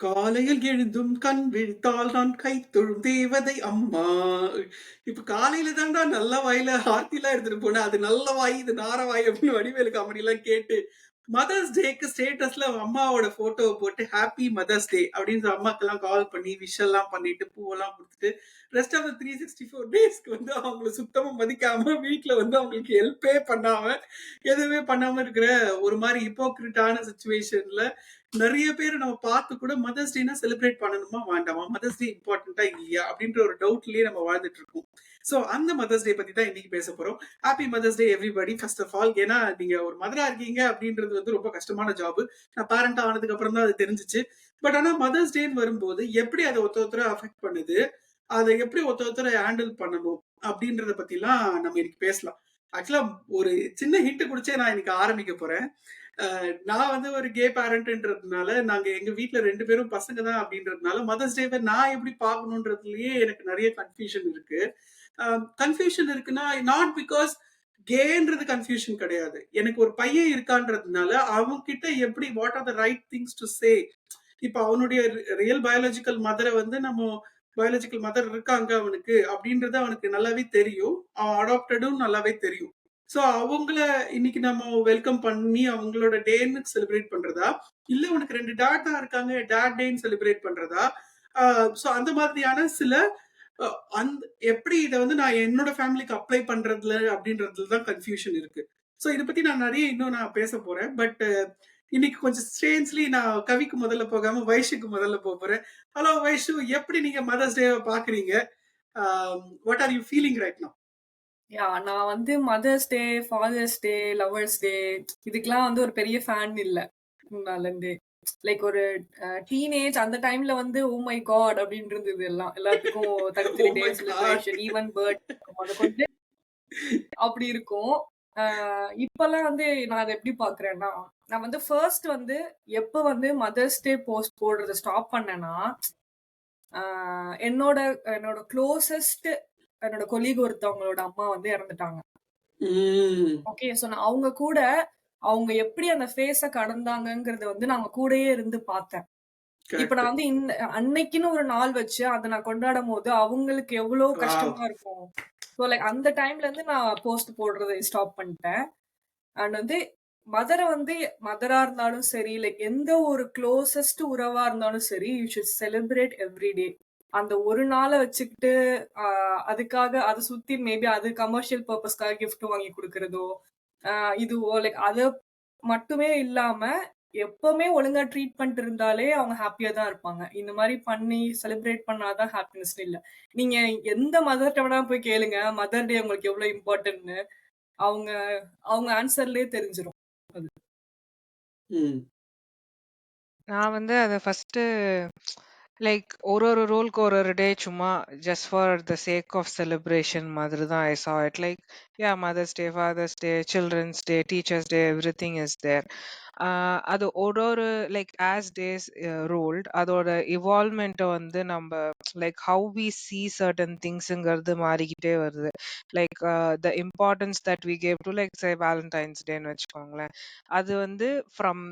காலையில் எழுந்தும் கண் விழித்தால் நான் கை தொழும் தேவதை அம்மா. இப்ப காலையில தான்டா நல்ல வாயில ஆர்த்திலாம் எடுத்துட்டு போனேன். அது நல்ல வாய் இது நார வாய் அப்படின்னு வடிவேலு காமெடி எல்லாம் கேட்டு மதர்ஸ் டேக்கு ஸ்டேட்டஸ்ல அம்மாவோட போட்டோவை போட்டு ஹாப்பி மதர்ஸ் டே அப்படின்னு அம்மாக்கெல்லாம் கால் பண்ணி விஷ் எல்லாம் பண்ணிட்டு பூவெல்லாம் கொடுத்துட்டு rest of three sixty four டேஸ்க்கு வந்து அவங்கள சுத்தமா மதிக்காம வீட்டுல வந்து அவங்களுக்கு ஹெல்ப்பே பண்ணாம எதுவுமே பண்ணாம இருக்கிற ஒரு மாதிரி ஹிப்போக்ரிட்டான சுச்சுவேஷன்ல நிறைய பேர் நம்ம பார்த்து கூட மதர்ஸ் டேனா செலிப்ரேட் பண்ணணுமா வேண்டாமா? மதர்ஸ் டே இம்பார்ட்டண்டா இல்லையா? அப்படின்ற ஒரு டவுட்லயே நம்ம வாழ்ந்துட்டு இருக்கோம். ஸோ அந்த மதர்ஸ் டே பத்தி தான் இன்னைக்கு பேச போறோம். Happy mother's day everybody first of all ஏன்னா நீங்க ஒரு மதரா இருக்கீங்க அப்படின்றது வந்து ரொம்ப கஷ்டமான ஜாப் நான் பேரண்ட் ஆனதுக்கு அப்புறம் தான் அது தெரிஞ்சிச்சு. பட் ஆனா மதர்ஸ் டேன்னு வரும்போது எப்படி அதை ஒருத்த ஒருத்தரை அஃபெக்ட் பண்ணுது? அதை எப்படி ஒருத்த ஒருத்தரை ஹேண்டில் பண்ணணும்? அப்படின்றத பத்திலாம் நம்ம இன்னைக்கு பேசலாம். ஆக்சுவலா ஒரு சின்ன ஹிண்ட் குடிச்சே நான் இன்னைக்கு ஆரம்பிக்க போறேன். நான் வந்து ஒரு கே பேரண்ட்ன்றதுனால நாங்க எங்க வீட்ல ரெண்டு பேரும் பசங்க தான் அப்படின்றதுனால மதர்ஸ் டேவை நான் எப்படி பார்க்கணுன்றதுலயே எனக்கு நிறைய கன்ஃபியூஷன் இருக்கு. கன்ஃபியூஷன் இருக்குன்னா நாட் பிகாஸ் கேன்றது கன்ஃபியூஷன் கிடையாது. எனக்கு ஒரு பையன் இருக்கான்றதுனால அவங்க கிட்ட எப்படி what are the right things to say இப்ப அவனுடைய ரியல் பயாலஜிக்கல் மதரை வந்து நம்ம பயாலஜிக்கல் மதர் இருக்காங்க அவனுக்கு அப்படின்றது அவனுக்கு நல்லாவே தெரியும். அவன் அடாப்டடும் நல்லாவே தெரியும். ஸோ அவங்கள இன்னைக்கு நம்ம வெல்கம் பண்ணி அவங்களோட டேன்னு செலிப்ரேட் பண்றதா? இல்லை உனக்கு ரெண்டு டாட் தான் இருக்காங்க டேட் டேன்னு செலிப்ரேட் பண்றதா? ஸோ அந்த மாதிரியான சில அந்த எப்படி இதை வந்து நான் என்னோட ஃபேமிலிக்கு அப்ளை பண்றதுல அப்படின்றதுல தான் கன்ஃபியூஷன் இருக்கு. ஸோ இதை பத்தி நான் நிறைய இன்னும் நான் பேச போறேன். பட் இன்னைக்கு கொஞ்சம் ஸ்ட்ரேஞ்ச்லி நான் கவிக்கு முதல்ல போகாம வைஷுக்கு முதல்ல போக போறேன். ஹலோ வைஷு எப்படி நீங்க மதர்ஸ் டே பாக்குறீங்க what are you feeling right நான் யா நான் வந்து mother's day father's day lovers day இதுக்கெல்லாம் வந்து ஒரு பெரிய ஃபேன் இல்ல. முன்னாலேருந்து லைக் ஒரு டீனேஜ் அந்த டைம்ல வந்து ஓ மை காட் அப்படின்னு இருந்தது எல்லாம் எல்லாத்துக்கும் thirty day celebration even birth கொண்டு அப்படி இருக்கும். இப்பெல்லாம் வந்து நான் அதை எப்படி பாக்குறேன்னா நான் வந்து ஃபர்ஸ்ட் வந்து எப்ப வந்து மதர்ஸ் டே போஸ்ட் போடுறத ஸ்டாப் பண்ணேன்னா என்னோட என்னோட க்ளோசஸ்ட் என்னோட கொலீக் ஒருத்தவங்களோட அம்மா வந்து இறந்துட்டாங்க. ஓகே சோ நான் அவங்க கூட அவங்க எப்படி அந்த ஃபேஸ கடந்தாங்கங்கறத வந்து நாங்க கூடயே இருந்து பார்த்தேன். இப்ப நான் வந்து இந்த அன்னைக்குன்னு ஒரு நாள் வச்சு அதை நான் கொண்டாடும் போது அவங்களுக்கு எவ்வளவு கஷ்டமா இருக்கும். ஸோ லைக் அந்த டைம்ல இருந்து நான் போஸ்ட் போடுறதை ஸ்டாப் பண்ணிட்டேன். அண்ட் வந்து மதரை வந்து மதரா இருந்தாலும் சரி லைக் எந்த ஒரு க்ளோசஸ்ட் உறவா இருந்தாலும் சரி you should celebrate every day அந்த ஒரு நாளை வச்சுக்கிட்டு அதுக்காக அதை சுத்தி மேபி அது கமர்ஷியல் பர்பஸ்க்காக கிஃப்ட் வாங்கி கொடுக்கறதோ இது லைக் அதை மட்டுமே இல்லாம எப்பவுமே ஒழுங்கா ட்ரீட் பண்ணிட்டு இருந்தாலே அவங்க ஹாப்பியா தான் இருப்பாங்க. இந்த மாதிரி பண்ணி செலிப்ரேட் பண்ணாதான் ஹாப்பினஸ் இல்ல. நீங்க எந்த மதர்கிட்ட வேணா போய் கேளுங்க. மதர் டே உங்களுக்கு எவ்வளவு இம்பார்ட்டன்ட்னு அவங்க அவங்க ஆன்சர்லயே தெரிஞ்சிடும் அது. நான் வந்து அத ஃபர்ஸ்ட் லைக் ஒரு ஒரு ரோலுக்கு ஒரு ஒரு டே சும்மா just for the sake of celebration மாதிரி தான் I saw it like yeah mother's day father's day children's day teachers day everything is there அது ஒரு ஒரு லைக் ஆஸ் டேஸ் ரோல்ட் அதோட இவால்மெண்ட்டை வந்து நம்ம like how we see certain திங்ஸுங்கிறது மாறிக்கிட்டே வருது. Like the importance that we gave to like say valentine's டேன்னு வச்சுக்கோங்களேன். அது வந்து from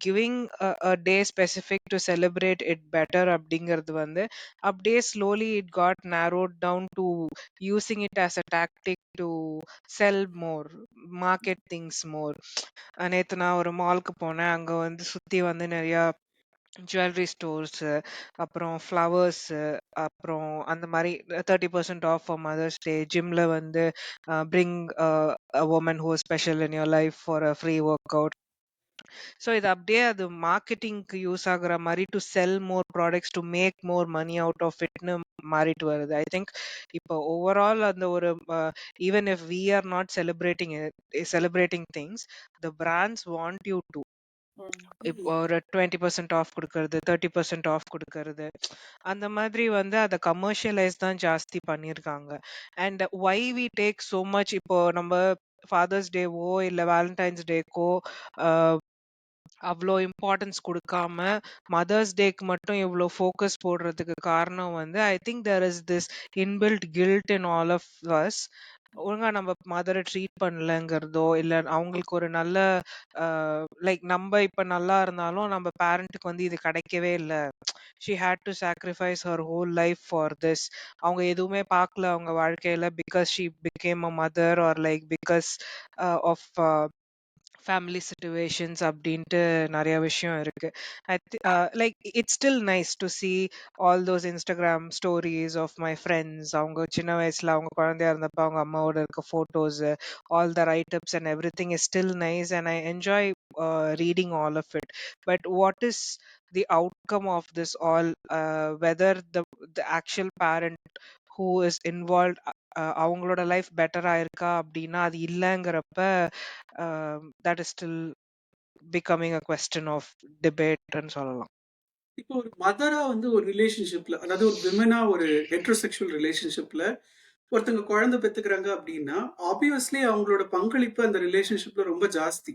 giving a day specific to celebrate it better அப்படிங்கிறது வந்து அப்படியே slowly it got narrowed down to using it as a tactic to sell more market things more நேற்று நான் ஒரு மால்க்கு போனேன். அங்கே வந்து சுற்றி வந்து நிறையா ஜுவல்லரி ஸ்டோர்ஸு அப்புறம் ஃப்ளவர்ஸு அப்புறம் அந்த மாதிரி thirty percent off for mother's day ஜிம்ல வந்து bring women who special in your life for a free workout so இது அப்படியே அது மார்க்கெட்டிங்க்கு யூஸ் ஆகுற மாதிரி to sell more products to make more money out of இட்னு மாறிட்டு வருது. ஐ திங்க் இப்போ ஓவரால் அந்த ஒரு even if we are not celebrating celebrating things the brands want you to இப்போ ஒரு டுவெண்ட்டி பர்சன்ட் ஆஃப் கொடுக்கறது தேர்ட்டி பர்சன்ட் ஆஃப் கொடுக்கறது அந்த மாதிரி வந்து அதை கமர்ஷியலைஸ் தான் ஜாஸ்தி பண்ணியிருக்காங்க and why we take so much இப்போ நம்ம ஃபாதர்ஸ் டேவோ இல்லை வேலண்டைன்ஸ் டேக்கோ அவ்வளோ இம்பார்ட்டன்ஸ் கொடுக்காம மதர்ஸ் டேக்கு மட்டும் இவ்வளோ ஃபோக்கஸ் போடுறதுக்கு காரணம் வந்து I think there is this inbuilt guilt in all of us ஒழுங்கா நம்ம மதரை ட்ரீட் பண்ணலங்கிறதோ இல்ல அவங்களுக்கு ஒரு நல்ல லைக் நம்ம இப்ப நல்லா இருந்தாலும் நம்ம பேரண்ட்டுக்கு வந்து இது கிடைக்கவே இல்ல. She had to sacrifice her whole life for this அவங்க எதுவுமே பார்க்கல அவங்க வாழ்க்கையில because she became a mother or like because of family situations அப்படின்ட்டு நிறைய விஷயம் இருக்கு. I like it's still nice to see all those Instagram stories of my friends அவங்க சின்ன வயசுல அவங்க குழந்தையா இருந்தப்ப அவங்க அம்மாவோட இருக்க photos all the writeups and everything is still nice and I enjoy reading all of it but what is the outcome of this all uh, whether the the actual parent who is involved அவங்களோட life பெட்டரா இருக்கா அப்படின்னா அது இல்லைங்கிறப்ப that is still becoming a question of டிபேட்னு சொல்லலாம். இப்போ ஒரு மதரா வந்து ஒரு ரிலேஷன்ஷிப்ல அதாவது ஒரு விமனா ஒரு ஹெட்ரோசெக்சுவல் ரிலேஷன்ஷிப்ல ஒருத்தங்க குழந்தை பெத்துக்கிறாங்க அப்படின்னா ஆப்வியஸ்லி அவங்களோட பங்களிப்பு அந்த ரிலேஷன்ஷிப்ல ரொம்ப ஜாஸ்தி.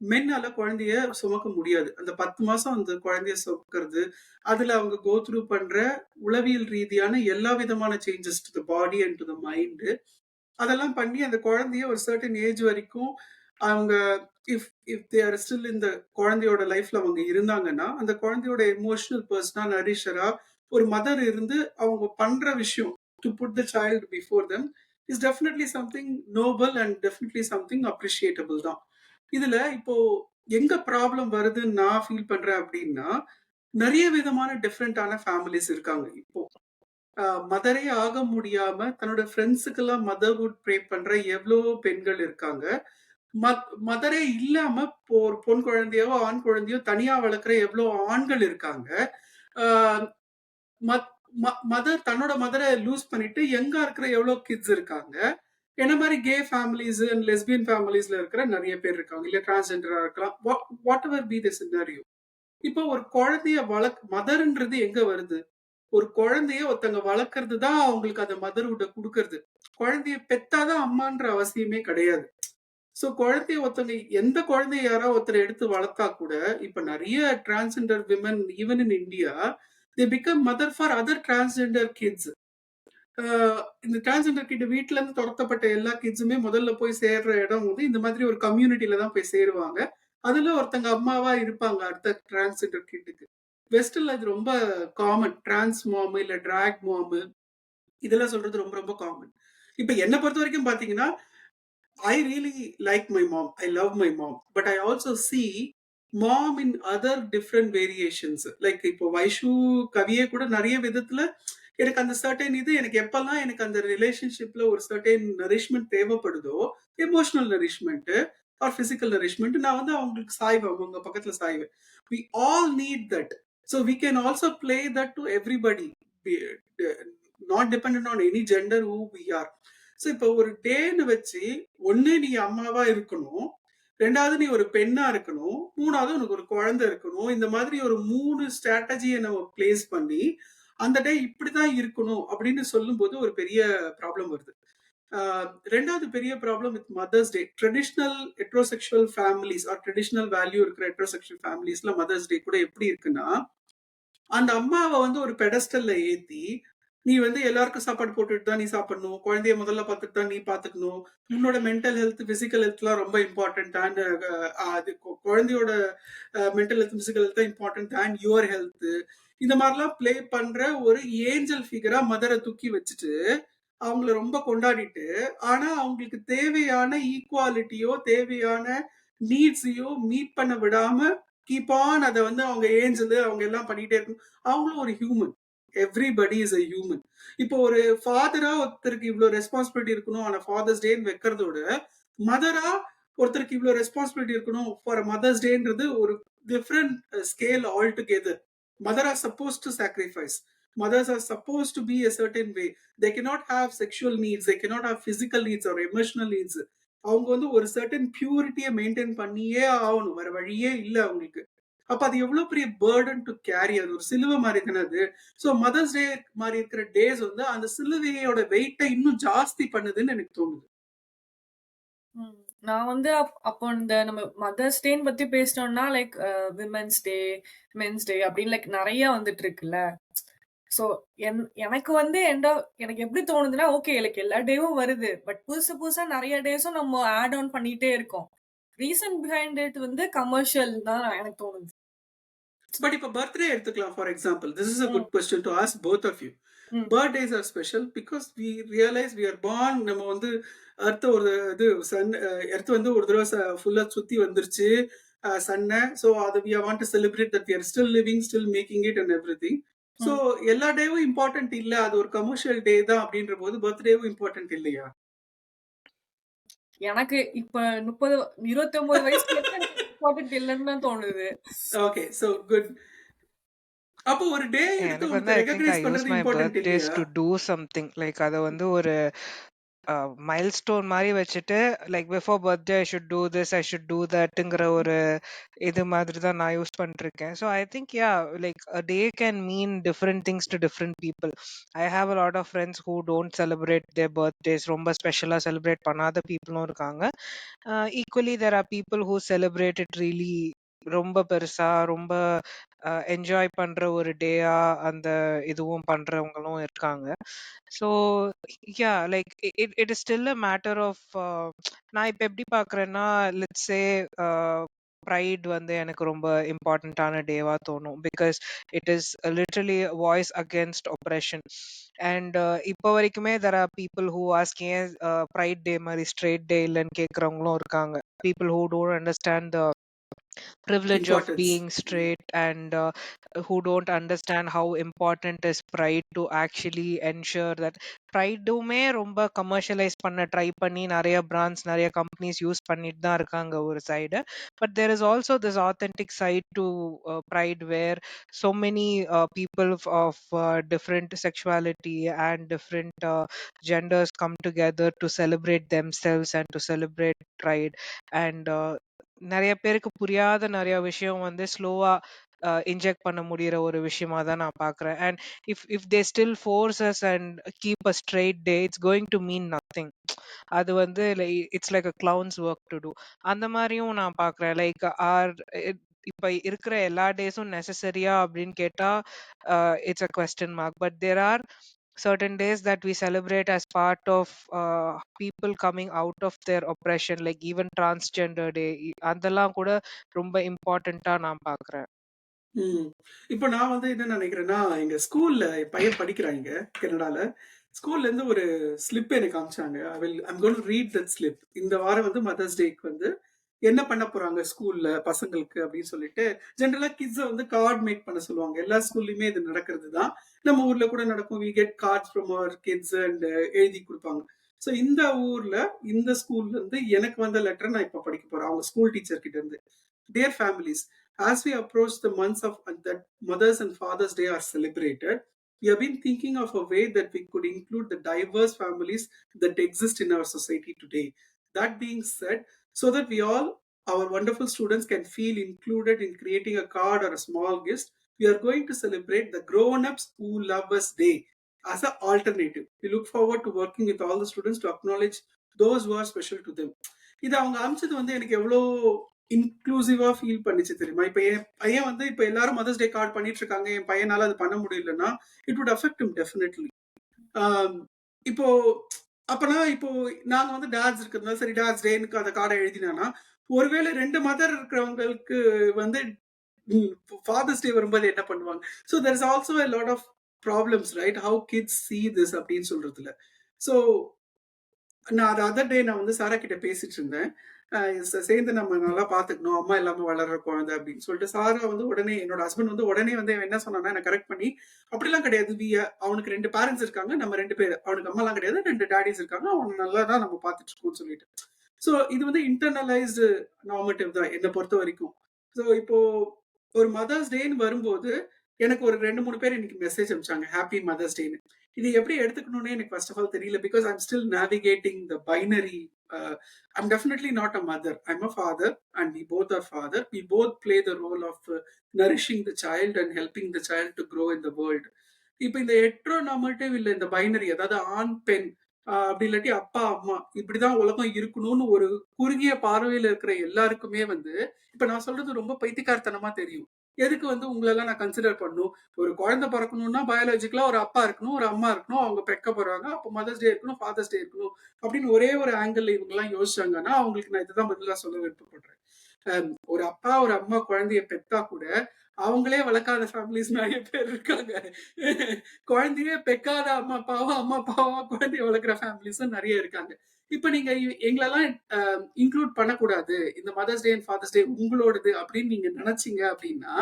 மென்னால குழந்தைய சுமக்க முடியாது. அந்த பத்து மாசம் அந்த குழந்தைய சுமக்கிறது அதுல அவங்க கோ த்ரூ பண்ற உளவியல் ரீதியான எல்லா விதமான changes to the body and to the mind அதெல்லாம் பண்ணி அந்த குழந்தைய ஒரு சர்டன் ஏஜ் வரைக்கும் அவங்க if if they are still இந்த குழந்தையோட லைஃப்ல அவங்க இருந்தாங்கன்னா அந்த குழந்தையோட எமோஷனல் பர்சனா நரிஷரா ஒரு மதர் இருந்து அவங்க பண்ற விஷயம் to put the child before them is definitely something noble and definitely something appreciable தான். இதுல இப்போ எங்க ப்ராப்ளம் வருதுன்னு நான் ஃபீல் பண்றேன் அப்படின்னா நிறைய விதமான டிஃப்ரெண்டான ஃபேமிலிஸ் இருக்காங்க. இப்போ மதரே ஆக முடியாம தன்னோட ஃப்ரெண்ட்ஸுக்கெல்லாம் மதர்ஹுட் ப்ரே பண்ற எவ்வளோ பெண்கள் இருக்காங்க. மதரே இல்லாம ஒரு பொன் குழந்தையோ ஆண் குழந்தையோ தனியா வளர்க்குற எவ்வளோ ஆண்கள் இருக்காங்க. மதர் தன்னோட மதரை லூஸ் பண்ணிட்டு எங்க இருக்கிற எவ்வளோ கிட்ஸ் இருக்காங்க. என்ன மாதிரி கே ஃபேமிலிஸ் அண்ட் லெஸ்பியன் ஃபேமிலிஸ்ல இருக்கிற நிறைய பேர் இருக்காங்க. இல்ல டிரான்ஸ்ஜெண்டரா இருக்கலாம். Whatever be the scenario இப்போ ஒரு குழந்தைய வளர்க் மதர்ன்றது எங்க வருது? ஒரு குழந்தைய ஒருத்தங்க வளர்க்கறது தான் அவங்களுக்கு அந்த மதர்வுட்ட கொடுக்கறது. குழந்தைய பெத்தாதான் அம்மான்ற அவசியமே கிடையாது. சோ குழந்தைய ஒருத்தங்க எந்த குழந்தைய யாரோ ஒருத்தர் எடுத்து வளர்த்தா கூட இப்ப நிறைய transgender women even in India they become mother for other transgender kids இந்த டிரான்ஸ்ஜெண்டர் கிட்ட வீட்டுல இருந்து துரத்தப்பட்ட எல்லா கிட்ஸுமே முதல்ல போய் சேர்ற இடம் வந்து இந்த மாதிரி ஒரு கம்யூனிட்டில தான் போய் சேருவாங்க. அதுல ஒருத்தங்க அம்மாவா இருப்பாங்க அடுத்த டிரான்ஸ்ஜெண்டர் கிட்டுக்கு வெஸ்டர்ல இது ரொம்ப காமன் டிரான்ஸ் மாமு இல்ல டிராக் மாமு இதெல்லாம் சொல்றது ரொம்ப ரொம்ப காமன் இப்ப என்ன பொறுத்த வரைக்கும் பாத்தீங்கன்னா I really like my mom I love my mom but I also see mom in other different variations like இப்போ வைஷு கவியே கூட நிறைய விதத்துல எனக்கு அந்த சர்டைன் இது எனக்கு எப்பெல்லாம் எனக்கு அந்த ரிலேஷன்ஷிப்ல ஒரு சர்டைன் நரிஷ்மெண்ட் தேவைப்படுதோ emotional nourishment or physical nourishment நான் வந்து அவங்களுக்கு சாய்வேன் அவங்க பக்கத்துல சாய்வேன். We all need that so we can also play that to everybody not depend on any gender who we are so இப்போ ஒரு டேன்னு வச்சு ஒன்னு நீ அம்மாவா இருக்கணும் ரெண்டாவது நீ ஒரு பெண்ணா இருக்கணும் மூணாவது உனக்கு ஒரு குழந்தை இருக்கணும் இந்த மாதிரி ஒரு மூணு ஸ்ட்ராட்டஜியை நம்ம பிளேஸ் பண்ணி அந்த டே இப்படிதான் இருக்கணும் அப்படின்னு சொல்லும்போது ஒரு பெரிய ப்ராப்ளம் வருது. ரெண்டாவது பெரிய problem with mother's day traditional heterosexual families or traditional value இருக்கிற எட்ரோசெக்ஷுவல் ஃபேமிலிஸ்ல மதர்ஸ் டே கூட எப்படி இருக்குன்னா அந்த அம்மாவை வந்து ஒரு பெடஸ்டல்ல ஏத்தி நீ வந்து எல்லாருக்கும் சாப்பாடு போட்டுட்டு தான் நீ சாப்பிடணும் குழந்தைய முதல்ல பார்த்துட்டு தான் நீ பாத்துக்கணும் உன்னோட மென்டல் ஹெல்த் பிசிக்கல் ஹெல்த்லாம் ரொம்ப இம்பார்ட்டன்ட் அண்ட் அது குழந்தையோட மென்டல் ஹெல்த் பிசிக்கல் ஹெல்த் தான் இம்பார்ட்டன்ட் அண்ட் யுவர் ஹெல்த் இந்த மாதிரிலாம் பிளே பண்ற ஒரு ஏஞ்சல் ஃபிகரா மதரை தூக்கி வச்சுட்டு அவங்கள ரொம்ப கொண்டாடிட்டு ஆனா அவங்களுக்கு தேவையான ஈக்குவாலிட்டியோ தேவையான நீட்ஸையோ மீட் பண்ண விடாம கீப் ஆன் அதை வந்து அவங்க ஏஞ்சல் அவங்க எல்லாம் பண்ணிட்டே இருக்கும். அவங்களும் ஒரு human everybody is a human இப்போ ஒரு ஃபாதரா ஒருத்தருக்கு இவ்வளோ ரெஸ்பான்சிபிலிட்டி இருக்கணும் ஆனா ஃபாதர்ஸ் டேன்னு வைக்கிறதோட மதரா ஒருத்தருக்கு இவ்வளோ ரெஸ்பான்சிபிலிட்டி இருக்கணும் ஃபார் மதர்ஸ் டேன்றது ஒரு different scale all together mother are supposed to sacrifice. Mothers are supposed to be a certain way. They cannot have sexual needs. They cannot have physical needs or emotional needs. அவங்க வந்து ஒரு certain பியூரிட்டியை maintain பண்ணியே ஆகணும். வேற வழியே இல்லை அவங்களுக்கு. அப்ப அது எவ்வளவு பெரிய பேர்டன் டு கேரி அது ஒரு சிலுவை மாதிரி தானே அது. ஸோ மதர்ஸ் டே மாதிரி இருக்கிற டேஸ் வந்து அந்த சிலுவையோட வெயிட்டை இன்னும் ஜாஸ்தி பண்ணுதுன்னு எனக்கு தோணுது. நான் வந்து அப்போ இந்த நம்ம மதர்ஸ் டேன்னு பத்தி பேசினோம்னா like women's day men's day அப்படின்னு லைக் நிறைய வந்துட்டு இருக்குல்ல சோ என் எனக்கு வந்து எண்ட் ஆஃப் எனக்கு எப்படி தோணுதுன்னா ஓகே எனக்கு எல்லா டேவும் வருது. பட் புதுசு புதுசா நிறைய டேஸும் நம்ம ஆட் ஆன் பண்ணிட்டே இருக்கோம். ரீசன் பிஹைண்ட் இட் வந்து கமர்ஷியல் தான் எனக்கு தோணுது. பட் இப்ப பர்த்டே எடுத்துக்கலாம் for example this is a. Good question to ask both of you. Birthdays are special because we realise we are born நம்ம வந்து எர்த் ஒரு இது சன் எர்த் வந்து ஒரு தடவை ஃபுல்லா சுத்தி வந்துருச்சு. சன்னை ஸோ அது we want to celebrate that we are still living still making it and everything so எல்லா டேவும் இம்பார்ட்டன்ட் இல்ல. அது ஒரு கமர்ஷியல் டே தான் அப்படின்ற போது பர்த்டேவும் இம்பார்ட்டன்ட் இல்லையா? எனக்கு இப்ப முப்பது இருபத்தி ஒன்பது வயசுல இம்பார்ட்டன்ட் இல்லைன்னு தான் தோணுது. ஓகே ஸோ குட் அப்போ ஒரு டே எடுத்து எனக்கு வந்து I think I recognise use my birthdays to do something like அதை வந்து ஒரு மைல்ஸ்டோன் மாதிரி வச்சுட்டு like before birthday I should do this I should do தட்ங்கிற ஒரு இது மாதிரி தான் நான் யூஸ் பண்ணிருக்கேன் so I think yeah like a day can mean different things to different people I have a lot of friends who don't celebrate their birthdays ரொம்ப ஸ்பெஷலாக celebrate பண்ணாத பீப்புளும் இருக்காங்க. Equally there are people who celebrate it really ரொம்ப பெருசா ரொம்ப enjoy பண்ற ஒரு டேயா அந்த இதுவும் பண்றவங்களும் இருக்காங்க. So yeah like it it is still a matter of நான் இப்போ எப்படி பார்க்குறேன்னா லெட்ஸே ப்ரைட் வந்து எனக்கு ரொம்ப இம்பார்ட்டண்ட்டான டேவா தோணும். Because it is literally voice against oppression and இப்போ வரைக்குமே there are people who ask ஏன் ப்ரைட் டே மாதிரி ஸ்ட்ரெயிட் டே இல்லைன்னு கேட்குறவங்களும் இருக்காங்க. People who don't understand the privilege of importance being straight and uh, who don't understand how important is pride to actually ensure that ப்ரைடுமே ரொம்ப commercialise பண்ண try பண்ணி நிறைய brands நிறைய கம்பெனிஸ் யூஸ் பண்ணிட்டு தான் இருக்காங்க ஒரு side but there is also this authentic side to pride where so many uh, people of, of uh, different sexuality and different uh, genders come together to celebrate themselves and to நிறைய பேருக்கு புரியாத நிறைய விஷயம் வந்து ஸ்லோவா inject பண்ண முடியற ஒரு விஷயமா தான் நான் பாக்குறேன். And if if they still forces and keep a straight day it's going to mean nothing. அது வந்து it's like a clowns work to do. அந்த மாதிரியும் நான் பாக்குறேன். லைக் ஆர் இப்ப இருக்கிற எல்லா டேஸும் நெசசரியா அப்படின்னு கேட்டா it's a question mark. But there are certain days that we celebrate as part of uh, people coming out of their oppression like even transgender day அதெல்லாம் கூட ரொம்ப இம்பார்ட்டண்டா நான் பாக்குறேன் ம். இப்போ நான் வந்து என்ன நினைக்கிறேன்னா, எங்க ஸ்கூல்ல என் பையன் படிக்கிறான் இங்க கனடால. ஸ்கூல்ல இருந்து ஒரு ஸ்லிப் எனக்கு காமிச்சாங்க. I will I'm gonna read that slip. இந்த வாரம் வந்து மதர்ஸ் டேக்கு வந்து என்ன பண்ண போறாங்க ஸ்கூல்ல பசங்களுக்கு அப்படின்னு சொல்லிட்டு, ஜென்ரலா கிட்ஸ வந்து கார்டு மேக் பண்ண சொல்லுவாங்க. எல்லா ஸ்கூல்லயுமே இது நடக்கிறது தான். நம்ம ஊர்ல கூட நடக்கும். We get cards from our kids and எழுதி கொடுப்பாங்க ஸோ இந்த ஊர்ல, இந்த ஸ்கூல்ல இருந்து எனக்கு வந்த லெட்டர் நான் இப்ப படிக்க போறேன். அவங்க ஸ்கூல் டீச்சர் கிட்ட இருந்து. Dear families as we approach the months of that mother's and father's day are celebrated we have been thinking of a way that we could include the diverse families that exist in our society today. That being said, so that we all, our wonderful students, can feel included in creating a card or a small gift, we are going to celebrate the Grown Ups Who Love Us Day as an alternative. We look forward to working with all the students to acknowledge those who are special to them. இது அவங்க அமைச்சது வந்து எனக்கு எவ்வளோ இன்க்ளூசிவாக feel பண்ணிச்சு தெரியுமா இப்போ என் பையன் வந்து இப்போ எல்லாரும் மதர்ஸ் டே கார்டு பண்ணிட்டு இருக்காங்க என் பையனால அது பண்ண முடியலன்னா it would affect him definitely இப்போ அப்பனா இப்போ நாங்க வந்து டாட்ஸ் இருக்கிறதுனால சரி டாட்ஸ் டேனுக்கு அந்த கார்டை எழுதினானா ஒருவேளை ரெண்டு மதர் இருக்கிறவங்களுக்கு வந்து ஃபாதர்ஸ் டே வரும்போது என்ன பண்ணுவாங்க? So there is also a lot of problems right how kids see this அப்படின்னு சொல்றதுல. ஸோ நான் அது அதர் டே நான் வந்து சாரா கிட்ட பேசிட்டு இருந்தேன். சேர்ந்து நம்ம நல்லா பாத்துக்கணும். அம்மா இல்லாம வளர்ற குழந்தை அப்படின்னு சொல்லிட்டு சாரா வந்து உடனே என்னோட ஹஸ்பண்ட் வந்து உடனே வந்து என்ன சொன்னான்னா என்ன கரெக்ட் பண்ணி அப்படிலாம் கிடையாது வி அவனுக்கு ரெண்டு பேரண்ட்ஸ் இருக்காங்க நம்ம ரெண்டு பேர். அவனுக்கு அம்மாலாம் கிடையாது ரெண்டு டேடிஸ் இருக்காங்க அவனை நல்லா தான் நம்ம பார்த்துட்டு இருக்கோம்னு சொல்லிட்டு. ஸோ இது வந்து இன்டர்னலைஸ்டு நார்மேட்டிவ் தான் என்னை பொறுத்த வரைக்கும். ஸோ இப்போ ஒரு மதர்ஸ் டேன்னு வரும்போது எனக்கு ஒரு ரெண்டு மூணு பேர் இன்னைக்கு மெசேஜ் அனுப்பிச்சாங்க ஹாப்பி மதர்ஸ் டேன்னு இது எப்படி எடுத்துக்கணும்னு எனக்கு ஃபர்ஸ்ட் ஆஃப் ஆல் தெரியல because I'm still navigating the binary I'm definitely not a mother I'm a father and we both are father we both play the role of nourishing the child and helping the child to grow in the world இப்போ இந்த எட்ரோ நாமட்டிவ் இல்லை இந்த binary அதாவது ஆண் பெண் அப்படி இல்லாட்டி அப்பா அம்மா இப்படிதான் உலகம் இருக்கணும்னு ஒரு குறுகிய பார்வையில இருக்கிற எல்லாருக்குமே வந்து இப்ப நான் சொல்றது ரொம்ப பைத்தியக்காரத்தனமா தெரியும். எதுக்கு வந்து உங்களெல்லாம் நான் கன்சிடர் பண்ணும்? ஒரு குழந்தை பிறக்கணும்னா பயாலஜிக்கலா ஒரு அப்பா இருக்கணும் ஒரு அம்மா இருக்கணும் அவங்க பெக்க போறாங்க அப்போ மதர்ஸ் டே இருக்கணும் ஃபாதர்ஸ் டே இருக்கணும் அப்படின்னு ஒரே ஒரு ஆங்கிள் இவங்க எல்லாம் யோசிச்சாங்கன்னா அவங்களுக்கு நான் இதுதான் பதிலா சொல்ல விருப்பப்படுறேன். ஒரு அப்பா ஒரு அம்மா குழந்தைய பெத்தா கூட அவங்களே வளர்க்காத ஃபேமிலிஸ் நிறைய பேர் இருக்காங்க. குழந்தையே பெக்காத அம்மா அப்பாவும் அம்மா அப்பாவும் குழந்தைய வளர்க்குற ஃபேமிலிஸும் நிறைய இருக்காங்க. இப்ப நீங்க எங்களெல்லாம் இன்க்ளூட் பண்ணக்கூடாது. இந்த mother's day and father's day உங்களோடது அப்படின்னு நீங்க நினைச்சீங்க அப்படின்னா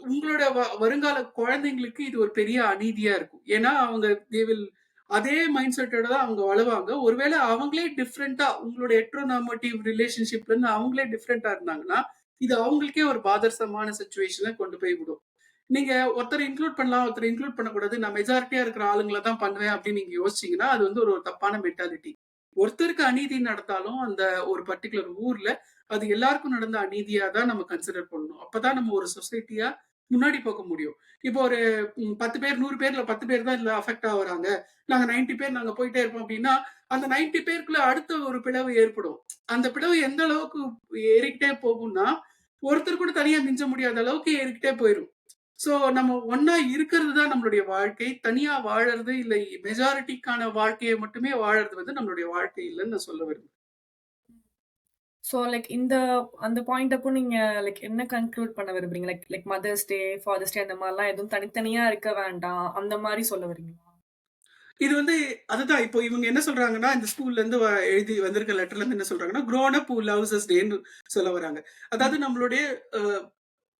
உங்களோட வ- வருங்கால குழந்தைங்களுக்கு இது ஒரு பெரிய அநீதியா இருக்கும். ஏன்னா அவங்க தேவில் அதே மைண்ட் செட்டோட தான் அவங்க வளவாங்க ஒருவேளை அவங்களே டிஃப்ரெண்டா உங்களோட எட்ரோநாமட்டிவ் ரிலேஷன்ஷிப்ல இருந்து அவங்களே டிஃப்ரெண்டா இருந்தாங்கன்னா இது அவங்களுக்கே ஒரு பாதர்சமான சுச்சுவேஷன்ல கொண்டு போய் விடும். நீங்க ஒருத்தர் இன்க்ளூட் பண்ணலாம் ஒருத்தர் இன்க்ளூட் பண்ணக்கூடாது. நான் மெஜாரிட்டியா இருக்கிற ஆளுங்களை தான் பண்ணுவேன் அப்படின்னு நீங்க யோசிச்சீங்கன்னா அது வந்து ஒரு தப்பான மென்டாலிட்டி ஒருத்தருக்கு அநீதி நடந்தாலும் அந்த ஒரு பர்டிகுலர் ஊர்ல அது எல்லாருக்கும் நடந்த அநீதியா தான் நம்ம கன்சிடர் பண்ணணும். அப்பதான் நம்ம ஒரு சொசைட்டியா முன்னாடி போக முடியும். இப்போ ஒரு பத்து பேர் நூறு பேர்ல பத்து பேர் தான் இதுல அஃபெக்ட் ஆகுறாங்க. நாங்க 90 பேர் நாங்க போயிட்டே இருப்போம் அப்படின்னா அந்த 90 பேருக்குள்ள அடுத்த ஒரு பிளவு ஏற்படும். அந்த பிளவு எந்த அளவுக்கு ஏறிக்கிட்டே போகும்னா ஒருத்தர் கூட தனியா மிஞ்ச முடியாத அளவுக்கு ஏறிக்கிட்டே போயிடும் சோ நம்ம ஒன்னா இருக்கிறது தான் நம்மளுடைய வாழ்க்கை. தனியா வாழறது இல்லை. மெஜாரிட்டிக்கான வாழ்க்கையை மட்டுமே வாழறது வந்து நம்மளுடைய வாழ்க்கை இல்லைன்னு நான் சொல்ல விரும்புறேன். ஸோ லைக் இந்த அந்த பாயிண்ட் அப்போ நீங்க லைக் என்ன கன்க்ளூட் பண்ண விரும்புறீங்க? Like like mother's day father's day அந்த மாதிரிலாம் எதுவும் தனித்தனியா இருக்க வேண்டாம். அந்த மாதிரி சொல்ல வரீங்களா இது வந்து அதுதான். இப்போ இவங்க என்ன சொல்றாங்கன்னா இந்த ஸ்கூல்ல இருந்து எழுதி வந்திருக்க லெட்டர்ல இருந்து என்ன சொல்றாங்கன்னா who loves us டேன்னு சொல்ல வராங்க. அதாவது நம்மளுடைய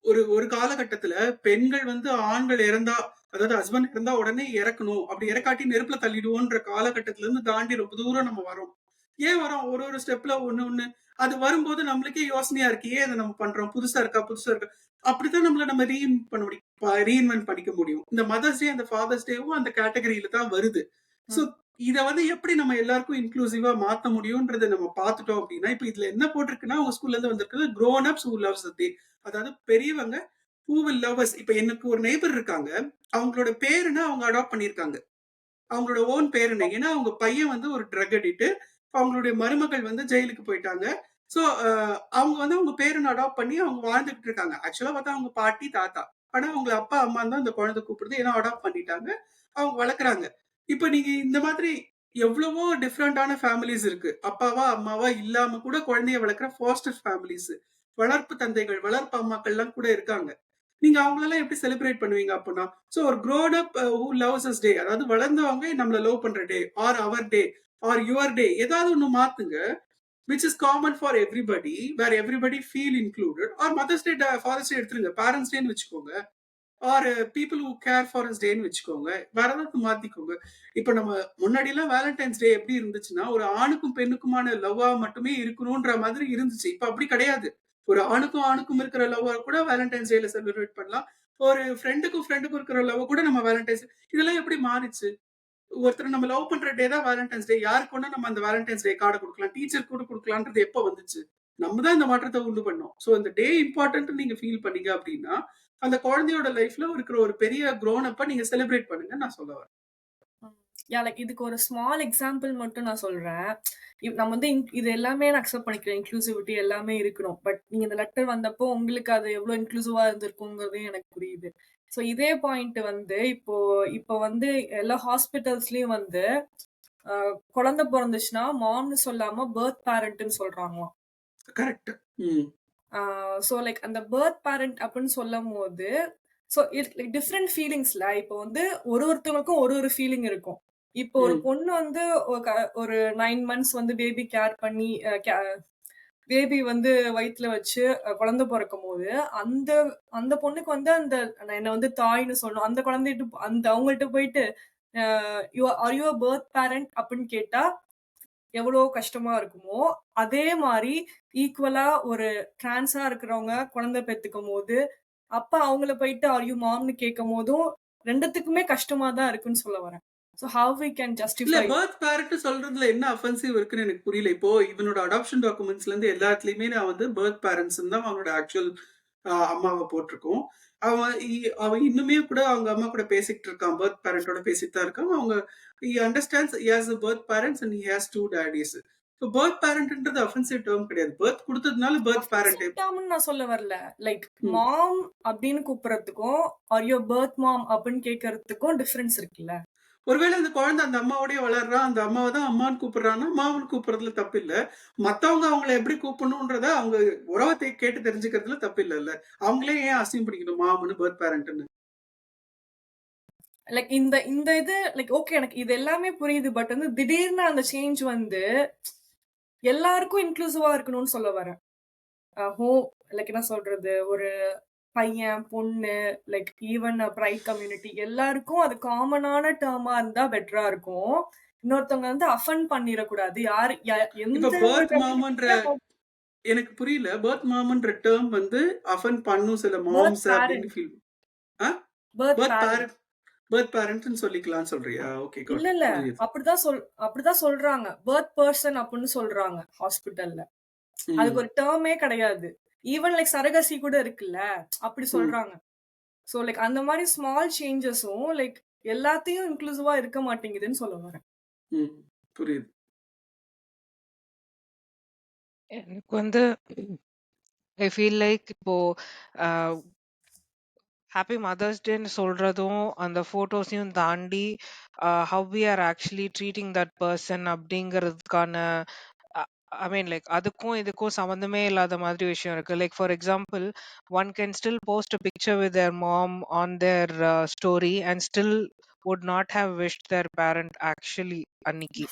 ஒரு ஒரு காலகட்டத்துல பெண்கள் வந்து ஆண்கள் இறந்தா அதாவது ஹஸ்பண்ட் இறந்தா உடனே இறக்கணும். அப்படி இறக்காட்டி நெருப்புல தள்ளிடுவோன்ற காலகட்டத்துல இருந்து தாண்டி ரொம்ப தூரம் நம்ம வரோம் ஏன் வரோம் ஒரு ஒரு ஸ்டெப்ல ஒண்ணு ஒண்ணு. அது வரும்போது நம்மளுக்கே யோசனையா இருக்கு. ஏன் அதை நம்ம பண்றோம்? புதுசா இருக்கா? புதுசா இருக்கா? அப்படித்தான் நம்மள நம்ம ரீஇன் பண்ண முடியும். ரீஇன்வென்ட் பண்ணிக்க முடியும். இந்த மதர்ஸ் டே அந்த ஃபாதர்ஸ் டேவும் அந்த கேட்டகரியில தான் வருது. சோ இதை வந்து எப்படி நம்ம எல்லாருக்கும் இன்க்ளூசிவா மாத்த முடியும்ன்றதை நம்ம பார்த்துட்டோம் அப்படின்னா இப்ப இதுல என்ன போட்டிருக்குன்னா உங்க ஸ்கூல்ல இருந்து வந்திருக்குது grown ups who loves the அதாவது பெரியவங்க ஹூ வில் love இப்போ இப்ப எனக்கு ஒரு நெய்பர் இருக்காங்க. அவங்களோட பேருன்னு அவங்க அடாப்ட் பண்ணிருக்காங்க அவங்களோட ஓன் பேர் என்ன ஏன்னா அவங்க பையன் வந்து ஒரு ட்ரக் அடிட்டு அவங்களுடைய மருமகள் வந்து ஜெயிலுக்கு போயிட்டாங்க. சோ அவங்க வந்து அவங்க பேருன்னு அடாப்ட் பண்ணி அவங்க வாழ்ந்துகிட்டு இருக்காங்க. ஆக்சுவலா பார்த்தா அவங்க பாட்டி தாத்தா. ஆனா அவங்க அப்பா அம்மா தான் அந்த குழந்தை கூப்பிடுது. ஏன்னா அடாப்ட் பண்ணிட்டாங்க. அவங்க வளர்க்குறாங்க. இப்ப நீங்க இந்த மாதிரி எவ்வளவோ டிஃப்ரெண்டான ஃபேமிலிஸ் இருக்கு. அப்பாவா அம்மாவா இல்லாம கூட குழந்தைய வளர்க்குற ஃபாஸ்டர் ஃபேமிலிஸ் வளர்ப்பு தந்தைகள் வளர்ப்பு அம்மாக்கள்லாம் கூட இருக்காங்க. நீங்க அவங்களெல்லாம் எப்படி செலிப்ரேட் பண்ணுவீங்க அப்படின்னா ஸோ ஒரு grown up who loves us day அதாவது வளர்ந்தவங்க நம்மள லவ் பண்ற day or our day or your day ஏதாவது ஒண்ணு மாத்துங்க which is common for everybody where everybody feel included or mother's day father's day எடுத்துருங்க. பேரண்ட்ஸ் டேன்னு வச்சுக்கோங்க. Or people who care for us டேன்னு வச்சுக்கோங்க வேற ஏதாவது மாத்திக்கோங்க. இப்ப நம்ம முன்னாடி எல்லாம் வேலண்டைன்ஸ் டே எப்படி இருந்துச்சுன்னா ஒரு ஆணுக்கும் பெண்ணுக்குமான லவ்வா மட்டுமே இருக்கணும்ன்ற மாதிரி இருந்துச்சு. இப்ப அப்படி கிடையாது. ஒரு ஆணுக்கும் ஆணுக்கும் இருக்கிற லவ்வா கூட வேலண்டைன்ஸ் டேல செலிப்ரேட் பண்ணலாம். ஒரு ஃப்ரெண்டுக்கும் ஃப்ரெண்டுக்கும் இருக்கிற லவ் கூட நம்ம வேலண்டைன்ஸ் இதெல்லாம் எப்படி மாறிச்சு? ஒருத்தர் நம்ம லவ் பண்ற டே தான் வேலண்டைன்ஸ் டே யாருக்கு வேணா நம்ம அந்த வேலண்டைன்ஸ் டே கார்டு கொடுக்கலாம்? டீச்சர் கூட கொடுக்கலான்றது எப்போ வந்துச்சு? நம்ம தான் இந்த மாற்றத்தை உண்டு பண்ணோம். சோ அந்த டே இம்பார்ட்டன்ட் நீங்க ஃபீல் பண்ணீங்க அப்படின்னா அந்த குழந்தையோட லைஃப்ல இருக்கிற ஒரு பெரிய க்ரோன் அப்ப நீங்க செலிப்ரேட் பண்ணுங்க நான் சொல்ல வரேன். யா லைக் இதுக்கு ஒரு ஸ்மால் எக்ஸாம்பிள் மட்டும் நான் சொல்றேன். நம்ம வந்து இது எல்லாமே நான் அக்செப்ட் பண்ணிக்கிறேன். இன்க்ளூசிவிட்டி எல்லாமே இருக்கணும். பட் நீங்க இந்த லெட்டர் வந்தப்போ உங்களுக்கு அது எவ்வளவு இன்க்ளூசிவா இருந்திருக்குங்கிறது எனக்கு புரியுது. ஸோ இதே பாயிண்ட் வந்து இப்போ இப்போ வந்து எல்லா ஹாஸ்பிட்டல்ஸ்லயும் வந்து குழந்தை பிறந்துச்சுன்னா மாம்னு சொல்லாம பர்த் பேரண்ட்னு சொல்றாங்களாம். கரெக்ட் ம். ஸோ லைக் அந்த பர்த் பேரண்ட் அப்படின்னு சொல்லும் போது ஸோ லைக் டிஃப்ரெண்ட் ஃபீலிங்ஸ்ல இப்போ வந்து ஒரு ஒருத்தவங்களுக்கும் ஒரு ஒரு ஃபீலிங் இருக்கும் இப்போ ஒரு. பொண்ணு வந்து ஒரு நைன் மந்த்ஸ் வந்து பேபி கேர் பண்ணி பேபி வந்து வயிற்றுல வச்சு குழந்தை பிறக்கும் போது அந்த அந்த பொண்ணுக்கு வந்து அந்த என்ன வந்து தாய்னு சொல்லணும் அந்த குழந்தைகிட்ட அந்த அவங்கள்ட்ட போயிட்டு ஆர் யூ பர்த் பேரண்ட் அப்படின்னு கேட்டா எவ்வளோ கஷ்டமா இருக்குமோ அதே மாதிரி ஈக்குவலா ஒரு டிரான்ஸா இருக்கிறவங்க குழந்தை பெத்துக்கும் போது அப்ப அவங்கள போயிட்டு ஆர் யூ மாம்னு கேட்கும் போதும் ரெண்டுத்துக்குமே கஷ்டமா தான் இருக்குன்னு சொல்ல வரேன். So how we can justify birth parent சொல்றதுல என்ன அஃபென்சிவ் இருக்குன்னு எனக்கு புரியல. இப்போ இவனோட அடாப்ஷன் டாக்குமெண்ட்ஸ்ல இருந்து எல்லாத்துலயுமே நான் வந்து பர்த் பேரண்ட்ஸ் தான் அவனோட ஆக்சுவல் அம்மாவை போட்டிருக்கோம். அவன் இ- அவன் இன்னுமே கூட அவங்க அம்மா கூட பேசிட்டு இருக்கான். பர்த் பேரண்டோட பேசிட்டு தான் இருக்கான். அவங்க understands he has birth parents and he has two daddies இப்போ பர்த் பேரண்ட்ன்றது அஃபென்சிவ் டேர்ம் கிடையாது. பர்த் கொடுத்ததுனால பர்த் பேரண்ட் டேர்ம்னு நான் சொல்ல வரல. லைக். மாம் அப்படின்னு கூப்பிடுறதுக்கும் ஆர் யோர் பர்த் மாம் அப்படின்னு கேட்கறதுக்கும் டிஃபரன்ஸ் இருக்குல்ல? ஒருவேளை அந்த குழந்தை அந்த அம்மாவோடய வளர்றா அந்த அம்மாவை தான் அம்மான்னு கூப்பிடுறான்னா அம்மாவுன்னு கூப்பிடுறதுல தப்பு இல்ல. மத்தவங்க அவங்கள எப்படி கூப்பிடணுன்றத அவங்க உறவத்தை கேட்டு தெரிஞ்சுக்கிறதுல தப்பு இல்ல அவங்களே ஏன் அசியம் பிடிக்கணும் மாமனு பர்த் பேரண்ட்னு லைக் இந்த இந்த இது லைக் ஓகே எனக்கு இது எல்லாமே புரியுது பட் வந்து திடீர்னு அந்த சேஞ்ச் வந்து எல்லாருக்கும் இன்க்ளூசிவா இருக்கணும்னு சொல்ல வரேன். ஹோ லைக் என்ன சொல்றது ஒரு பையன் பொண்ணு லைக் ஈவன் பிரைட் கம்யூனிட்டி எல்லாருக்கும் அது காமனான டேர்மா இருந்தா பெட்டரா இருக்கும். இன்னொருத்தவங்க வந்து அஃபன் பண்ணிடக்கூடாது. யார் எந்த எனக்கு புரியல. பர்த் மாமன்ற டேர்ம் வந்து அஃபன் பண்ணும் சில மாம்ஸ். அப்படின்னு ஃபீல் பர்த். பேரண்ட் பர்த் பேரண்ட்னு சொல்லிக்கலாம்னு சொல்றியா? ஓகே இல்ல இல்ல. அப்படிதான் சொல் அப்படிதான் சொல்றாங்க. பர்த் பர்சன் அப்படின்னு சொல்றாங்க ஹாஸ்பிட்டல்ல அதுக்கு ஒரு டேர்மே கிடையாது. ஈவன் லைக் சரகசி கூட இருக்குல்ல? அப்படி சொல்றாங்க. சோ லைக் அந்த மாதிரி ஸ்மால் சேஞ்சஸும் லைக் எல்லாத்தையும் இன்க்ளூசிவா இருக்க மாட்டேங்குதுன்னு சொல்ல வரேன். புரியுது. எனக்கு வந்து ஐ ஃபீல் லைக் இப்போ ஹாப்பி மதர்ஸ் டேன்னு சொல்றதும் அந்த ஃபோட்டோஸையும் தாண்டி how we are actually treating that person அப்படிங்கிறதுக்கான ஐ மீன் லைக் அதுக்கும் இதுக்கும் சம்மந்தமே இல்லாத மாதிரி விஷயம் இருக்கு. Like for example one can still post a picture with their mom on their story and still would not have wish their parent actually அன்னைக்கு.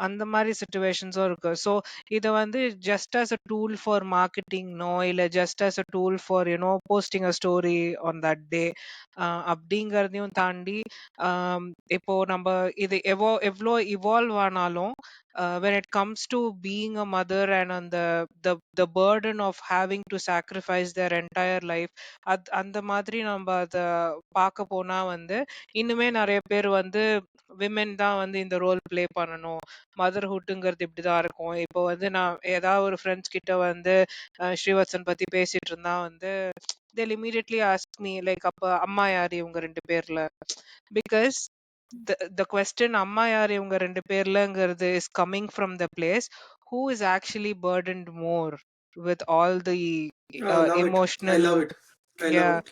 அந்த மாதிரி சுச்சுவேஷன்ஸும் இருக்கு. ஸோ இதை வந்து just as a tool for மார்க்கெட்டிங்னோ இல்லை just as a tool for you know posting a story on that day அப்படிங்கிறதையும் தாண்டி ஆம், இப்போ நம்ம இது எவோ எவ்வளோ இவால்வ் ஆனாலும் Uh, when it comes to being a mother and on the the the burden of having to sacrifice their entire life அத் அந்த மாதிரி நம்ம அதை பார்க்க போனா வந்து இன்னுமே நிறைய பேர் வந்து விமென் தான் வந்து இந்த ரோல் பிளே பண்ணணும். மதர்ஹுட்டுங்கிறது இப்படிதான் இருக்கும். இப்போ வந்து நான் ஏதாவது ஒரு ஃப்ரெண்ட்ஸ் கிட்ட வந்து அஹ், ஸ்ரீவத்சன் பத்தி பேசிட்டு இருந்தா வந்து they'll immediately ask me like அப்ப அம்மா யார் இவங்க ரெண்டு பேர்ல? பிகாஸ் the the question அம்மா யார் இவங்க ரெண்டு பேர்லங்கிறது is coming from the place who is actually burdened more with all the uh, I emotional love it I yeah. love it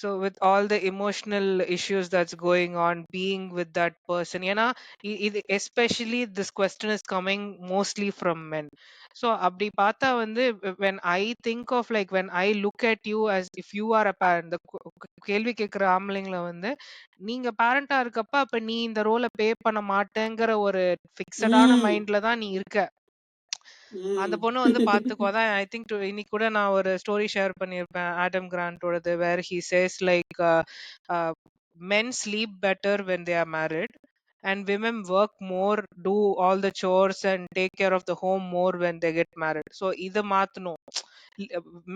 So with all the emotional issues that's going on being with that person ஏன்னா இ- இது especially this question is coming mostly from men so அப்படி பார்த்தா வந்து wh- when I think of like when I look at you as if you are a parent the கு- கு- கேள்வி கேட்கிற ஆம்பளைங்களை வந்து நீங்க பேரண்டா இருக்கப்ப அப்ப நீ இந்த ரோலை பே பண்ண மாட்டேங்கிற ஒரு ஃபிக்ஸடான ம். மைண்ட்ல தான் நீ இருக்க அந்த பொண்ணு வந்து பாத்துக்கோ அதான் ஐ திங்க் இன்னைக்கு கூட நான் ஒரு ஸ்டோரி ஷேர் பண்ணியிருப்பேன் Adam கிராண்டோடது where he says like men sleep better when they are married and women work more do all the chores and take care of the home more when they get married. So இதை மாத்தணும்.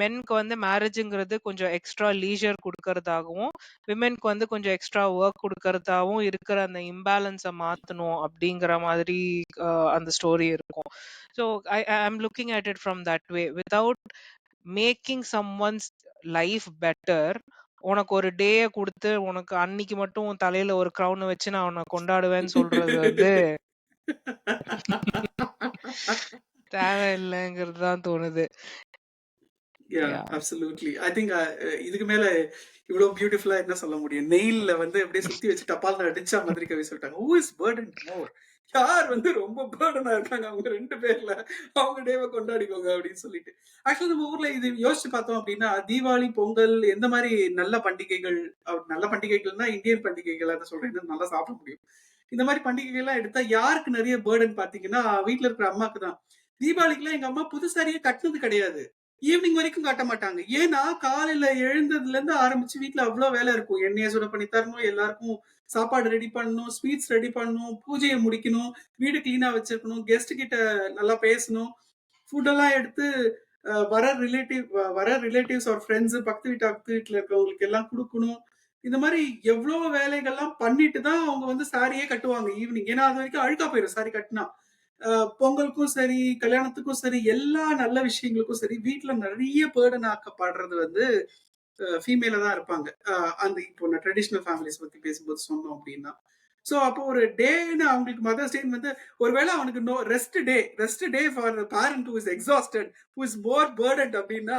மென்க்கு வந்து மேரேஜுங்கிறது கொஞ்சம் extra leisure கொடுக்கறதாகவும் விமென்க்கு வந்து கொஞ்சம் extra work கொடுக்கறதாகவும் இருக்கிற அந்த இம்பேலன்ஸை மாத்தணும் அப்படிங்கிற மாதிரி அந்த ஸ்டோரி இருக்கும். So I I'm looking at it from that way without making someone's life better உனக்கு ஒரு டேயை கொடுத்து உனக்கு அன்னைக்கு மட்டும் தலையில ஒரு க்ரௌன் வச்சு நான் உன்னை கொண்டாடுவேன்னு சொல்றது வந்து தேவையில்லைங்கிறது தான் தோணுது. அப்சல்யூட்லி ஐ திங்க் இதுக்கு மேல இவ்வளவு பியூட்டிஃபுல்லா என்ன சொல்ல முடியும்? நெயில்ல வந்து அப்படியே சுத்தி வச்சு டப்பால் அடிச்சா மாதிரி கவி சொல்லிட்டாங்க. ஹூ இஸ் பேர்டன் மோர் யார் வந்து ரொம்ப பேர்டனா இருக்காங்க? அவங்க ரெண்டு பேர்ல. அவங்க டேவை கொண்டாடிக்கோங்க அப்படின்னு சொல்லிட்டு. ஆக்சுவலி நம்ம ஊர்ல இது யோசிச்சு பார்த்தோம் அப்படின்னா தீபாவளி பொங்கல் எந்த மாதிரி நல்ல பண்டிகைகள் அஹ் நல்ல பண்டிகைகள்னா இந்தியன் பண்டிகைகள் அதை சொல்றேன். நல்லா சாப்பிட முடியும். இந்த மாதிரி பண்டிகைகள்லாம் எடுத்தா யாருக்கு நிறைய பேர்டன் பாத்தீங்கன்னா வீட்டுல இருக்கிற அம்மாக்கு தான் தீபாவளிக்குலாம் எங்க அம்மா புதுசாரியே கட்டினது கிடையாது. ஈவினிங் வரைக்கும் காட்ட மாட்டாங்க. ஏன்னா காலையில எழுந்ததுல இருந்து ஆரம்பிச்சு வீட்டுல அவ்வளவு வேலை இருக்கும். எண்ணெயை சுட பண்ணி தரணும் எல்லாருக்கும் சாப்பாடு ரெடி பண்ணணும் ஸ்வீட்ஸ் ரெடி பண்ணணும் பூஜையை முடிக்கணும் வீடு கிளீனா வச்சிருக்கணும் கெஸ்ட் கிட்ட நல்லா பேசணும். ஃபுட் எல்லாம் எடுத்து அஹ், வர ரிலேட்டிவ் வர ரிலேட்டிவ்ஸ் ஆர் ஃப்ரெண்ட்ஸ் பக்கத்து வீட்டு பக்கத்து வீட்டுல இருக்கவங்களுக்கு எல்லாம் கொடுக்கணும். இந்த மாதிரி எவ்வளவு வேலைகள்லாம் பண்ணிட்டு தான் அவங்க வந்து சாரியே கட்டுவாங்க ஈவினிங் ஏன்னா அது வரைக்கும் அழுக்கா போயிடும் சாரி கட்டினா. பொங்கலுக்கும் சரி கல்யாணத்துக்கும் சரி எல்லா நல்ல விஷயங்களுக்கும் சரி வீட்ல நிறைய பேர்டன் ஆக்கப்படுறது வந்து ஃபீமேல தான் இருப்பாங்க. அந்த இப்போ நான் ட்ரெடிஷ்னல் ஃபேமிலிஸ் பத்தி பேசும்போது சொன்னோம் அப்படின்னா. ஸோ அப்போ ஒரு டேன்னு அவங்களுக்கு மதர்ஸ் டே வந்து ஒருவேளை அவனுக்கு no rest day rest day for the parent who is exhausted who is more burdened அப்படின்னா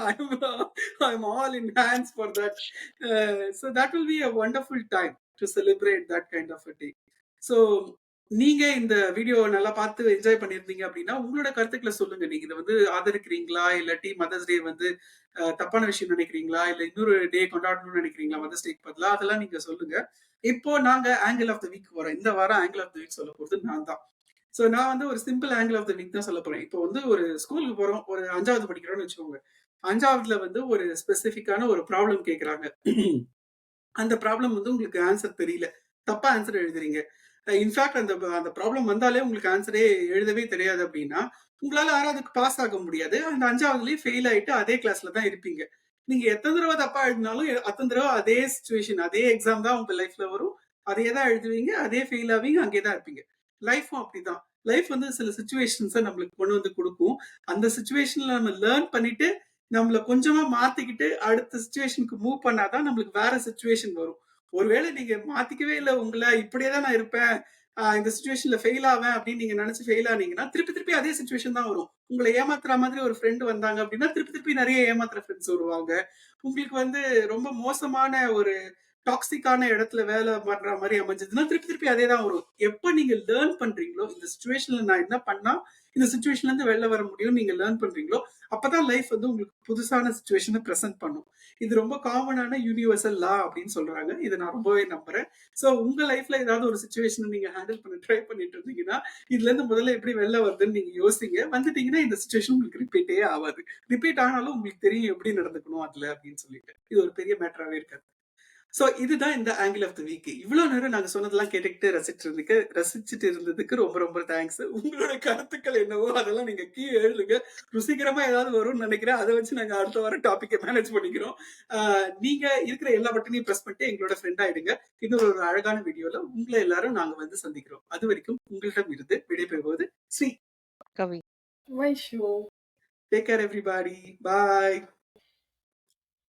I am all in hands for that so that will be a wonderful time to celebrate that kind of a day so நீங்க இந்த video நல்லா பார்த்து enjoy பண்ணியிருந்தீங்க அப்படின்னா உங்களோட கருத்துக்களை சொல்லுங்க. நீங்க இதை வந்து ஆதரிக்கிறீங்களா? இல்லாட்டி மதர்ஸ் டே வந்து தப்பான விஷயம் நினைக்கிறீங்களா? இல்ல இன்னொரு டே கொண்டாடணும்னு நினைக்கிறீங்களா? மதர்ஸ் டேக்கு பதிலா? அதெல்லாம் நீங்க சொல்லுங்க. இப்போ நாங்க ஆங்கிள் ஆஃப் த வீக் வரோம் இந்த வாரம் ஆங்கிள் ஆஃப் த வீக் சொல்ல போறது நான் தான். ஸோ நான் வந்து ஒரு simple angle of the week தான் சொல்ல போறேன். இப்போ வந்து ஒரு ஸ்கூலுக்கு போறோம். ஒரு அஞ்சாவது படிக்கிறோம்னு வச்சுக்கோங்க. அஞ்சாவதுல வந்து ஒரு ஸ்பெசிஃபிக்கான ஒரு ப்ராப்ளம் கேட்குறாங்க அந்த ப்ராப்ளம் வந்து உங்களுக்கு ஆன்சர் தெரியல. தப்பா ஆன்சர் எழுதுறீங்க. இன்ஃபேக்ட் அந்த அந்த ப்ராப்ளம் வந்தாலே உங்களுக்கு ஆன்சரே எழுதவே தெரியாது அப்படின்னா உங்களால யாரும் அதுக்கு பாஸ் ஆக முடியாது. அந்த அஞ்சாவதுலயே ஃபெயில் ஆயிட்டு அதே கிளாஸ்ல தான் இருப்பீங்க. நீங்க எத்தனை தடவை தப்பா எழுதினாலும் அத்தனை தடவை அதே சுச்சுவேஷன் அதே எக்ஸாம் தான் உங்க லைஃப்ல வரும். அதே தான் எழுதுவீங்க அதே ஃபெயில் ஆவீங்க அங்கே தான் இருப்பீங்க. லைஃப்பும் அப்படிதான். லைஃப் வந்து சில சுச்சுவேஷன்ஸை நம்மளுக்கு கொண்டு வந்து கொடுக்கும். அந்த சுச்சுவேஷன்ல நம்ம லேர்ன் பண்ணிட்டு நம்மள கொஞ்சமா மாத்திக்கிட்டு அடுத்த சுச்சுவேஷனுக்கு மூவ் பண்ணாதான் நம்மளுக்கு வேற சுச்சுவேஷன் வரும். ஒருவேளை நீங்க மாத்திக்கவே இல்லை உங்களை இப்படியே தான் நான் இருப்பேன் ஆஹ் இந்த சுச்சுவேஷன்ல ஃபெயில் ஆவேன் அப்படின்னு நீங்க நினைச்சு ஃபெயில் ஆனீங்கன்னா திருப்பி திருப்பி அதே சுச்சுவேஷன் தான் வரும். உங்களை ஏமாத்துற மாதிரி ஒரு ஃப்ரெண்ட் வந்தாங்க அப்படின்னா திருப்பி திருப்பி நிறைய ஏமாத்துற ஃப்ரெண்ட்ஸ் வருவாங்க. உங்களுக்கு வந்து ரொம்ப மோசமான ஒரு டாக்ஸிக்கான இடத்துல வேலை பண்ற மாதிரி அமைஞ்சதுன்னா திருப்பி திருப்பி அதே தான் வரும். எப்ப நீங்க லேர்ன் பண்றீங்களோ இந்த சுச்சுவேஷன்ல நான் என்ன பண்ணா இந்த சுச்சுவேஷன்ல இருந்து வெளில வர முடியும் நீங்க லேர்ன் பண்றீங்களோ அப்பதான் லைஃப் வந்து உங்களுக்கு புதுசான சுச்சுவேஷனை ப்ரெசென்ட் பண்ணும். இது ரொம்ப காமனான யூனிவர்சல் லா அப்படின்னு சொல்றாங்க. இதை நான் ரொம்பவே நம்புறேன். ஸோ உங்க லைஃப்ல ஏதாவது ஒரு சுச்சுவேஷனை நீங்க ஹேண்டில் பண்ண ட்ரை பண்ணிட்டு இருந்தீங்கன்னா இதுல இருந்து முதல்ல எப்படி வெளில வருதுன்னு நீங்க யோசிங்க. வந்துட்டீங்கன்னா இந்த சுச்சுவேஷன் உங்களுக்கு ரிப்பீட்டே ஆகாது. ரிப்பீட் ஆனாலும் உங்களுக்கு தெரியும் எப்படி நடந்துக்கணும் அதுல அப்படின்னு சொல்லிட்டு. இது ஒரு பெரிய மேட்டராகவே இருக்காது. சோ இதுதான் இந்த ஆங்கிள் ஆஃப் த வீக் இவ்வளவு நேரம் நாங்க சொன்னதெல்லாம் கேட்டுக்கிட்டு ரசிச்சிட்டு இருந்துக்கு ரசிச்சுட்டு இருந்ததுக்கு ரொம்ப ரொம்ப தேங்க்ஸ் உங்களோட கருத்துக்கள் என்னவோ அதெல்லாம் நீங்க கீழே எழுதுங்க. ருசிகரமா ஏதாவது வரும்னு நினைக்கிறேன். அதை வச்சு நாங்க அடுத்த வாரம் டாபிக்கை மேனேஜ் பண்ணிக்கிறோம். நீங்க இருக்கிற எல்லா பட்டனையும் பிரஸ் பண்ணிட்டு எங்களோட ஃப்ரெண்ட் ஆயிடுங்க. இன்னொரு ஒரு அழகான வீடியோல உங்களை எல்லாரும் நாங்க வந்து சந்திக்கிறோம். அது வரைக்கும் உங்களிடம் இருந்து விடைபெறுவது Shri Kavi. My show take care everybody bye